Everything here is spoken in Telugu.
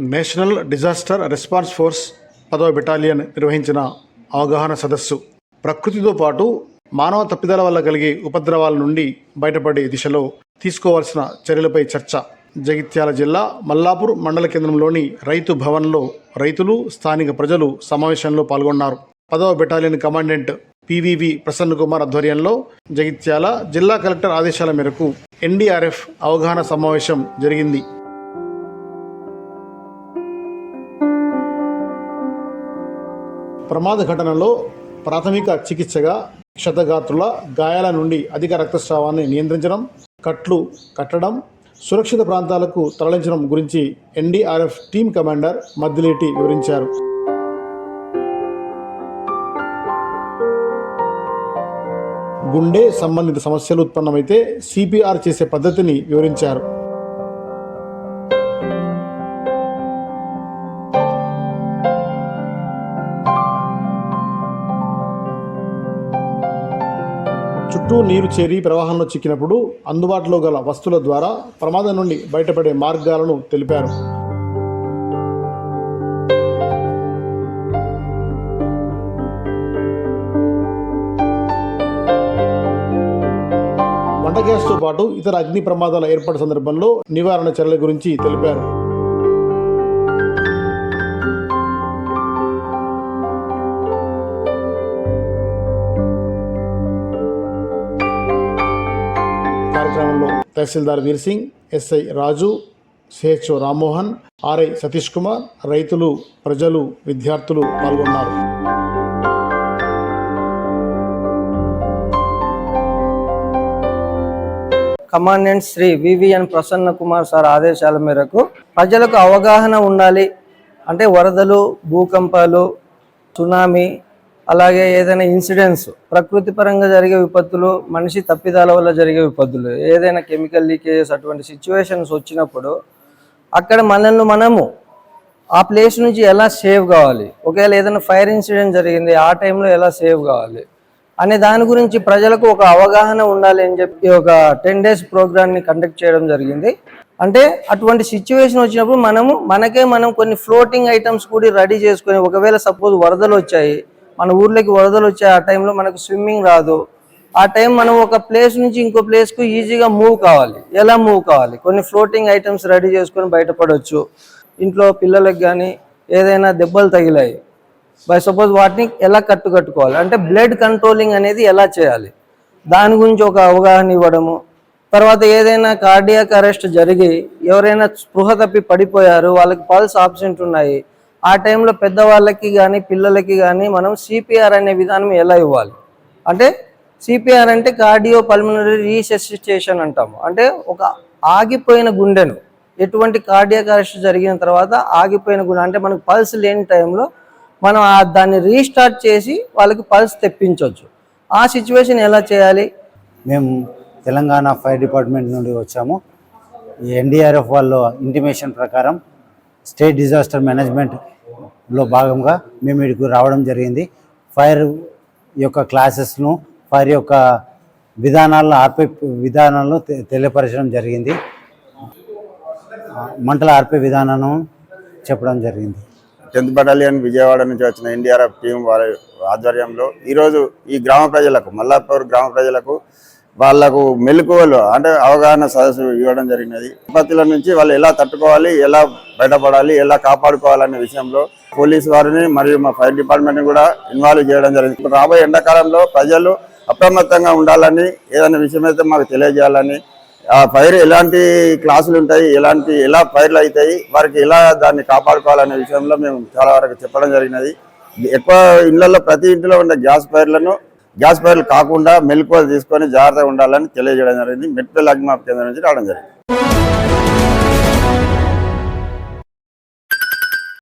నేషనల్ డిజాస్టర్ రెస్పాన్స్ ఫోర్స్ పదవ బెటాలియన్ నిర్వహించిన అవగాహన సదస్సు. ప్రకృతితో పాటు మానవ తప్పిదాల వల్ల కలిగే ఉపద్రవాల నుండి బయటపడే దిశలో తీసుకోవాల్సిన చర్యలపై చర్చ. జగిత్యాల జిల్లా మల్లాపూర్ మండల కేంద్రంలోని రైతు భవన్లో రైతులు స్థానిక ప్రజలు సమావేశంలో పాల్గొన్నారు. పదవ battalion commandant PVV Prasanna Kumar ఆధ్వర్యంలో జగిత్యాల జిల్లా కలెక్టర్ ఆదేశాల మేరకు ఎన్డీఆర్ఎఫ్ అవగాహన సమావేశం జరిగింది. ప్రమాద ఘటనలో ప్రాథమిక చికిత్సగా క్షతగాత్రుల గాయాల నుండి అధిక రక్తస్రావాన్ని నియంత్రించడం కట్లు కట్టడం సురక్షిత ప్రాంతాలకు తరలించడం గురించి ఎన్డీఆర్ఎఫ్ టీం కమాండర్ మద్దిలేటి వివరించారు. గుండె సంబంధిత సమస్యలు ఉత్పన్నమైతే సిపిఆర్ చేసే పద్ధతిని వివరించారు. చుట్టూ నీరు చేరి ప్రవాహంలో చిక్కినప్పుడు అందుబాటులో గల వస్తువుల ద్వారా ప్రమాదం నుండి బయటపడే మార్గాలను తెలిపారు. వంట గ్యాస్తో పాటు ఇతర అగ్ని ప్రమాదాల ఏర్పాటు సందర్భంలో నివారణ చర్యల గురించి తెలిపారు. కార్యక్రమంలో tahsildar Veer Singh SI Raju CHO Rammohan RI Satish Kumar రైతులు ప్రజలు విద్యార్థులు పాల్గొన్నారు. Commandant Shri VVN Prasanna Kumar sir ఆదేశాల మేరకు ప్రజలకు అవగాహన ఉండాలి. అంటే వరదలు భూకంపాలు సునామీ అలాగే ఏదైనా ఇన్సిడెంట్స్ ప్రకృతి పరంగా జరిగే విపత్తులు మనిషి తప్పిదాల వల్ల జరిగే విపత్తులు ఏదైనా కెమికల్ లీకేజెస్ అటువంటి సిచ్యువేషన్స్ వచ్చినప్పుడు అక్కడ మనల్ని మనము ఆ ప్లేస్ నుంచి ఎలా సేవ్ కావాలి? ఒకవేళ ఏదైనా ఫైర్ ఇన్సిడెంట్ జరిగింది ఆ టైంలో ఎలా సేవ్ కావాలి? అనే దాని గురించి ప్రజలకు ఒక అవగాహన ఉండాలి అని చెప్పి ఒక టెన్ డేస్ ప్రోగ్రామ్ని కండక్ట్ చేయడం జరిగింది. అంటే అటువంటి సిచ్యువేషన్ వచ్చినప్పుడు మనము మనకే మనం కొన్ని ఫ్లోటింగ్ ఐటమ్స్ కూడా రెడీ చేసుకొని ఒకవేళ సపోజ్ వరదలు వచ్చాయి మన ఊర్లోకి వరదలు వచ్చే ఆ టైంలో మనకు స్విమ్మింగ్ రాదు. ఆ టైం మనం ఒక ప్లేస్ నుంచి ఇంకో ప్లేస్కు ఈజీగా మూవ్ కావాలి. ఎలా మూవ్ కావాలి? కొన్ని ఫ్లోటింగ్ ఐటమ్స్ రెడీ చేసుకొని బయటపడవచ్చు ఇంట్లో పిల్లలకు కానీ ఏదైనా దెబ్బలు తగిలాయి. బై సపోజ్ వాటిని ఎలా కట్టు కట్టుకోవాలి అంటే బ్లడ్ కంట్రోలింగ్ అనేది ఎలా చేయాలి? దాని గురించి ఒక అవగాహన ఇవ్వడము. తర్వాత ఏదైనా కార్డియాక్ అరెస్ట్ జరిగి ఎవరైనా స్పృహ తప్పి పడిపోయారు వాళ్ళకి పల్స్ ఆబ్సెంట్ ఉన్నాయి ఆ టైంలో పెద్దవాళ్ళకి కానీ పిల్లలకి కానీ మనం సిపిఆర్ అనే విధానం ఎలా ఇవ్వాలి? అంటే సిపిఆర్ అంటే కార్డియో పల్మనరీ రీసెసిటేషన్ అంటాము. అంటే ఒక ఆగిపోయిన గుండెను ఎటువంటి కార్డియాక్ అరెస్ట్ జరిగిన తర్వాత ఆగిపోయిన గుండె అంటే మనకు పల్స్ లేని టైంలో మనం ఆ దాన్ని రీస్టార్ట్ చేసి వాళ్ళకి పల్స్ తెప్పించవచ్చు ఆ సిచ్యువేషన్ ఎలా చేయాలి? మేము తెలంగాణ ఫైర్ డిపార్ట్మెంట్ నుండి వచ్చాము. ఎన్డీఆర్ఎఫ్ వాళ్ళ ఇంటిమేషన్ ప్రకారం స్టేట్ డిజాస్టర్ మేనేజ్మెంట్లో భాగంగా మేము ఇక్కడికి రావడం జరిగింది. ఫైర్ యొక్క క్లాసెస్ను ఫైర్ యొక్క విధానాలను ఆర్పే విధానాలను తె- తెలియపరచడం జరిగింది. మంటల మంటలు ఆర్పే విధానాలను చెప్పడం జరిగింది. టెన్త్ బటాలియన్ విజయవాడ నుంచి వచ్చిన ఎన్డీఆర్ఎఫ్ టీం వారి ఆధ్వర్యంలో ఈరోజు ఈ గ్రామ ప్రజలకు మల్లాపూర్ గ్రామ ప్రజలకు వాళ్ళకు మెలకువలు అంటే అవగాహన సదస్సు ఇవ్వడం జరిగినది. విపత్తుల నుంచి వాళ్ళు ఎలా తట్టుకోవాలి ఎలా బయటపడాలి ఎలా కాపాడుకోవాలనే విషయంలో పోలీసు వారిని మరియు మా ఫైర్ డిపార్ట్మెంట్ని కూడా ఇన్వాల్వ్ చేయడం జరిగింది. ఇప్పుడు రాబోయే ఎండాకాలంలో ప్రజలు అప్రమత్తంగా ఉండాలని ఏదైనా విషయం అయితే మాకు తెలియజేయాలని ఆ ఫైర్ ఎలాంటి క్లాసులు ఉంటాయి ఎలాంటి ఎలా ఫైర్లు అవుతాయి వారికి ఎలా దాన్ని కాపాడుకోవాలనే విషయంలో మేము చాలా వరకు చెప్పడం జరిగినది. ఎక్కువ ఇళ్ళలో ప్రతి ఇంటిలో ఉన్న గ్యాస్ ఫైర్లను గ్యాస్ పైర్లు కాకుండా మెలకువలు తీసుకొని జాగ్రత్తగా ఉండాలని తెలియజేయడం జరిగింది. మెట్పల్లి అగ్నిమాప కేంద్రం నుంచి రావడం జరిగింది.